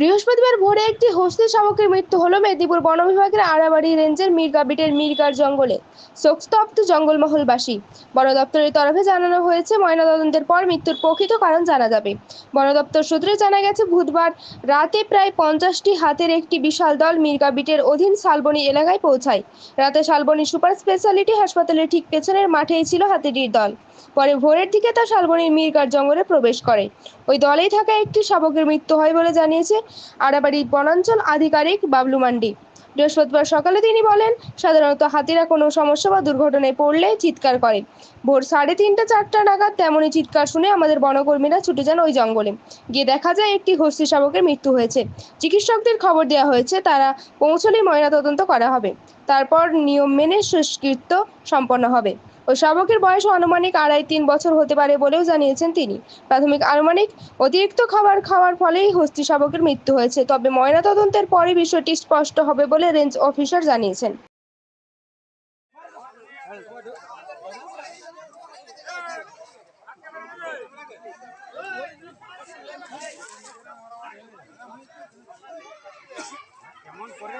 বৃহস্পতিবার ভোরে একটি হস্তি শাবকের মৃত্যু হলো মেদিনীপুর বন বিভাগের আড়াবাড়ি রেঞ্জের মির্গাবিটের মির্গার জঙ্গলে। শোকস্তব্ধ জঙ্গলমহলবাসী। বন দপ্তরের তরফে জানানো হয়েছে, ময়নাতদন্তের পর মৃত্যুর প্রকৃত কারণ জানা যাবে। বন দপ্তর সূত্রে জানা গেছে, বুধবার রাতে প্রায় পঞ্চাশটি হাতের একটি বিশাল দল মির্গাবিটের অধীন শালবনী এলাকায় পৌঁছায়। রাতে শালবনী সুপার স্পেশালিটি হাসপাতালের ঠিক পেছনের মাঠেই ছিল হাতিটির দল। পরে ভোরের দিকে তা শালবনীর মির্গার জঙ্গলে প্রবেশ করে। ওই দলেই থাকা একটি শাবকের মৃত্যু হয় বলে জানিয়েছে আড়াবাড়ি বনাঞ্চল আধিকারিক বাবলু মান্ডি। বৃহস্পতিবার সকালে তিনি বলেন, সাধারণত হাতিরা কোনো সমস্যা বা দুর্ঘটনায় পড়লে চিৎকার করে। ভোর সাড়ে তিনটা, চারটা নাগাদ তেমনই চিৎকার শুনে আমাদের বনকর্মীরা ছুটে যান ওই জঙ্গলে। গিয়ে দেখা যায় একটি হস্তি শাবকের মৃত্যু হয়েছে। চিকিৎসকদের খবর দেওয়া হয়েছে, তারা পৌঁছলেই ময়নাতদন্ত করা হবে। তারপর নিয়ম মেনে শেষকৃত্য সম্পন্ন হবে। ওই শাবকের বয়স আনুমানিক আড়াই তিন বছর হতে পারে বলেও জানিয়েছেন তিনি। প্রাথমিক আনুমানিক অতিরিক্ত খাবার খাওয়ার ফলেই হস্তি শাবকের মৃত্যু হয়েছে। তবে ময়নাতদন্তের পরে বিষয়টি স্পষ্ট হবে বলে রেঞ্জ অফিসার জানিয়েছেন। কেমন করে?